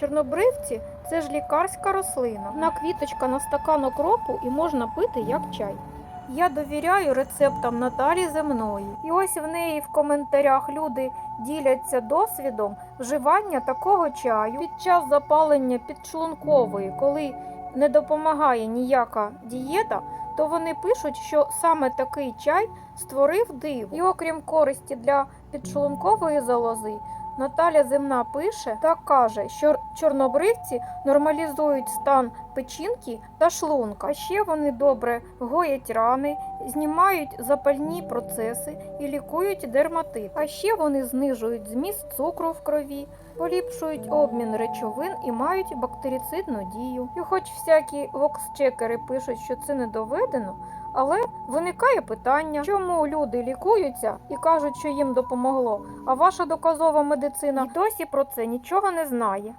Чорнобривці це ж лікарська рослина. Одна квіточка на стакан окропу і можна пити як чай. Я довіряю рецептам Наталі Земної. І ось в неї в коментарях люди діляться досвідом вживання такого чаю під час запалення підшлункової, коли не допомагає ніяка дієта, то вони пишуть, що саме такий чай створив диво. І окрім користі для підшлункової залози, Наталя Земна пише та каже, що чорнобривці нормалізують стан печінки та шлунка. А ще вони добре гоять рани, знімають запальні процеси і лікують дерматит. А ще вони знижують зміст цукру в крові, поліпшують обмін речовин і мають бактерицидну дію. І хоч всякі вокс-чекери пишуть, що це не доведено, але виникає питання, чому люди лікуються і кажуть, що їм допомогло, а ваша доказова медицина і досі про це нічого не знає.